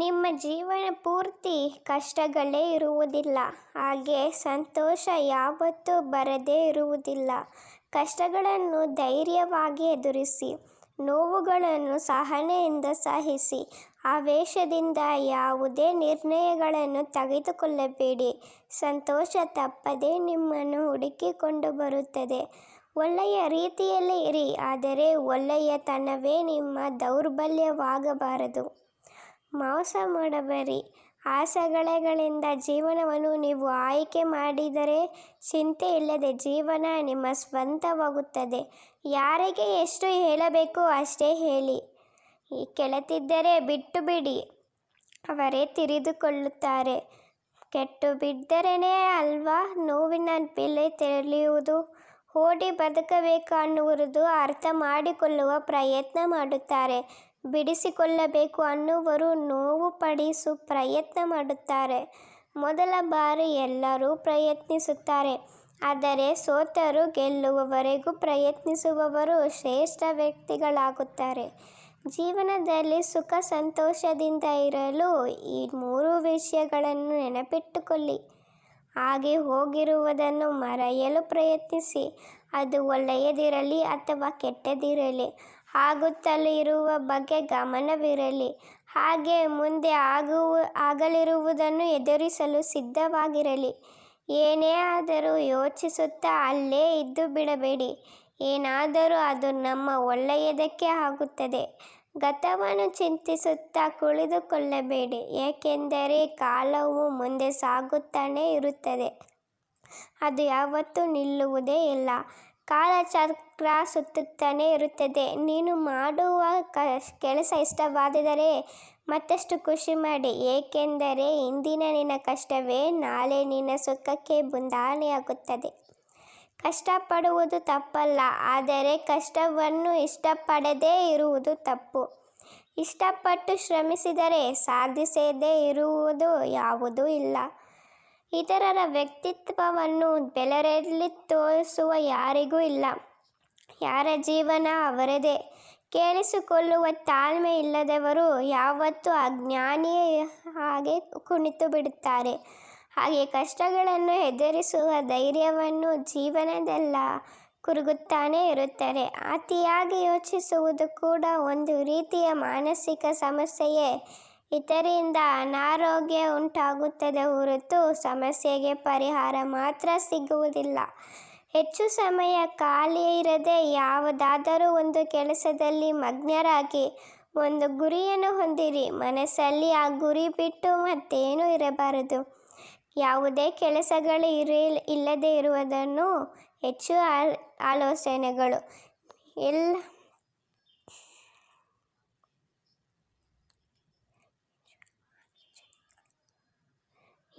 ನಿಮ್ಮ ಜೀವನ ಪೂರ್ತಿ ಕಷ್ಟಗಳೇ ಇರುವುದಿಲ್ಲ. ಹಾಗೆ ಸಂತೋಷ ಯಾವತ್ತೂ ಬರದೇ ಇರುವುದಿಲ್ಲ. ಕಷ್ಟಗಳನ್ನು ಧೈರ್ಯವಾಗಿ ಎದುರಿಸಿ, ನೋವುಗಳನ್ನು ಸಹನೆಯಿಂದ ಸಹಿಸಿ, ಆವೇಶದಿಂದ ಯಾವುದೇ ನಿರ್ಣಯಗಳನ್ನು ತೆಗೆದುಕೊಳ್ಳಬೇಡಿ. ಸಂತೋಷ ತಪ್ಪದೇ ನಿಮ್ಮನ್ನು ಹುಡುಕಿಕೊಂಡು ಬರುತ್ತದೆ. ಒಳ್ಳೆಯ ರೀತಿಯಲ್ಲಿ ಇರಿ, ಆದರೆ ಒಳ್ಳೆಯತನವೇ ನಿಮ್ಮ ದೌರ್ಬಲ್ಯವಾಗಬಾರದು. ಮೋಸ ಮಾಡಬೇಡಿ. ಆಸೆಗಳೆಗಳಿಂದ ಜೀವನವನ್ನು ನೀವು ಆಯ್ಕೆ ಮಾಡಿದರೆ ಚಿಂತೆ ಇಲ್ಲದೆ ಜೀವನ ನಿಮ್ಮ ಸ್ವಂತವಾಗುತ್ತದೆ. ಯಾರಿಗೆ ಎಷ್ಟು ಹೇಳಬೇಕು ಅಷ್ಟೇ ಹೇಳಿ. ಕೆಳತಿದ್ದರೆ ಬಿಟ್ಟು ಬಿಡಿ ಅವರೇ ತಿಳಿದುಕೊಳ್ಳುತ್ತಾರೆ. ಕೆಟ್ಟು ಬಿದ್ದರೇ ಅಲ್ವಾ ನೋವಿನ ಬೆಲೆ ತಿಳಿಯುವುದು? ಓಡಿ ಬದುಕಬೇಕು ಅನ್ನುವುದು ಅರ್ಥ ಮಾಡಿಕೊಳ್ಳುವ ಪ್ರಯತ್ನ ಮಾಡುತ್ತಾರೆ. ಬಿಡಿಸಿಕೊಳ್ಳಬೇಕು ಅನ್ನುವರು ನೋವು ಪಡಿಸು ಪ್ರಯತ್ನ ಮಾಡುತ್ತಾರೆ. ಮೊದಲ ಬಾರಿ ಎಲ್ಲರೂ ಪ್ರಯತ್ನಿಸುತ್ತಾರೆ. ಆದರೆ ಸೋತರು ಗೆಲ್ಲುವವರೆಗೂ ಪ್ರಯತ್ನಿಸುವವರು ಶ್ರೇಷ್ಠ ವ್ಯಕ್ತಿಗಳಾಗುತ್ತಾರೆ. ಜೀವನದಲ್ಲಿ ಸುಖ ಸಂತೋಷದಿಂದ ಇರಲು ಈ ಮೂರು ವಿಷಯಗಳನ್ನು ನೆನಪಿಟ್ಟುಕೊಳ್ಳಿ. ಹಾಗೆ ಹೋಗಿರುವುದನ್ನು ಮರೆಯಲು ಪ್ರಯತ್ನಿಸಿ. ಅದು ಒಳ್ಳೆಯದಿರಲಿ ಅಥವಾ ಕೆಟ್ಟದಿರಲಿ. ಆಗುತ್ತಲೇ ಇರುವ ಬಗ್ಗೆ ಗಮನವಿರಲಿ. ಹಾಗೆ ಮುಂದೆ ಆಗುವ ಆಗಲಿರುವುದನ್ನು ಎದುರಿಸಲು ಸಿದ್ಧವಾಗಿರಲಿ. ಏನೇ ಆದರೂ ಯೋಚಿಸುತ್ತಾ ಅಲ್ಲೇ ಇದ್ದು ಬಿಡಬೇಡಿ. ಏನಾದರೂ ಅದು ನಮ್ಮ ಒಳ್ಳೆಯದಕ್ಕೆ ಆಗುತ್ತದೆ. ಗತವನ್ನು ಚಿಂತಿಸುತ್ತಾ ಕುಳಿತುಕೊಳ್ಳಬೇಡಿ. ಏಕೆಂದರೆ ಕಾಲವು ಮುಂದೆ ಸಾಗುತ್ತಾನೇ ಇರುತ್ತದೆ. ಅದು ಯಾವತ್ತೂ ನಿಲ್ಲುವುದೇ ಇಲ್ಲ. ಕಾಲಚಕ್ರ ಸುತ್ತುತ್ತಾನೆ ಇರುತ್ತದೆ. ನೀನು ಮಾಡುವ ಕೆಲಸ ಇಷ್ಟವಾದರೆ ಮತ್ತಷ್ಟು ಖುಷಿ ಮಾಡಿ. ಏಕೆಂದರೆ ಇಂದಿನ ನಿನ್ನ ಕಷ್ಟವೇ, ನಾಳೆ ನಿನ್ನ ಸುಖಕ್ಕೆ ಬುಂದಾಣಿಯಾಗುತ್ತದೆ. ಕಷ್ಟಪಡುವುದು ತಪ್ಪಲ್ಲ, ಆದರೆ ಕಷ್ಟವನ್ನು ಇಷ್ಟಪಡದೇ ಇರುವುದು ತಪ್ಪು. ಇಷ್ಟಪಟ್ಟು ಶ್ರಮಿಸಿದರೆ ಸಾಧಿಸದೇ ಇರುವುದು ಯಾವುದೂ ಇಲ್ಲ. ಇತರರ ವ್ಯಕ್ತಿತ್ವವನ್ನು ಬೆಲೆಯಲ್ಲಿ ತೋರಿಸುವ ಯಾರಿಗೂ ಇಲ್ಲ. ಯಾರ ಜೀವನ ಅವರದೇ. ಕೇಳಿಸಿಕೊಳ್ಳುವ ತಾಳ್ಮೆ ಇಲ್ಲದವರು ಯಾವತ್ತೂ ಅಜ್ಞಾನಿಯ ಹಾಗೆ ಕುಣಿತು ಬಿಡುತ್ತಾರೆ. ಹಾಗೆ ಕಷ್ಟಗಳನ್ನು ಎದುರಿಸುವ ಧೈರ್ಯವನ್ನು ಜೀವನದೆಲ್ಲ, ಕುರುಗುತ್ತಾನೇ ಇರುತ್ತದೆ ಅತಿಯಾಗಿ ಯೋಚಿಸುವುದು ಕೂಡ ಒಂದು ರೀತಿಯ ಮಾನಸಿಕ ಸಮಸ್ಯೆಯೇ. ಇದರಿಂದ ಅನಾರೋಗ್ಯ ಉಂಟಾಗುತ್ತದೆ ಹೊರತು ಸಮಸ್ಯೆಗೆ ಪರಿಹಾರ ಮಾತ್ರ ಸಿಗುವುದಿಲ್ಲ. ಹೆಚ್ಚು ಸಮಯ ಖಾಲಿ ಇರದೆ ಯಾವುದಾದರೂ ಒಂದು ಕೆಲಸದಲ್ಲಿ ಮಗ್ನರಾಗಿ ಒಂದು ಗುರಿಯನ್ನು ಹೊಂದಿರಿ. ಮನಸ್ಸಲ್ಲಿ ಆ ಗುರಿ ಬಿಟ್ಟು ಮತ್ತೇನೂ ಇರಬಾರದು. ಯಾವುದೇ ಕೆಲಸಗಳು ಇರ, ಇಲ್ಲದೆ ಇರುವುದನ್ನು ಹೆಚ್ಚು ಆಲೋಚನೆಗಳು. ಎಲ್ಲ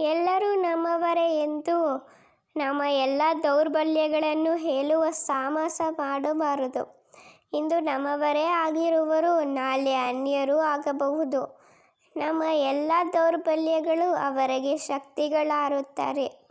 ಎಲ್ಲರೂ ನಮ್ಮವರೇ ಎಂದು ನಮ್ಮ ಎಲ್ಲ ದೌರ್ಬಲ್ಯಗಳನ್ನು ಹೇಳುವ ಸಾಮಸ ಮಾಡಬಾರದು. ಇಂದು ನಮ್ಮವರೇ ಆಗಿರುವರು, ನಾಳೆ ಅನ್ಯರೂ ಆಗಬಹುದು. ನಮ್ಮ ಎಲ್ಲ ದೌರ್ಬಲ್ಯಗಳು ಅವರಿಗೆ ಶಕ್ತಿಗಳಾರುತ್ತಾರೆ.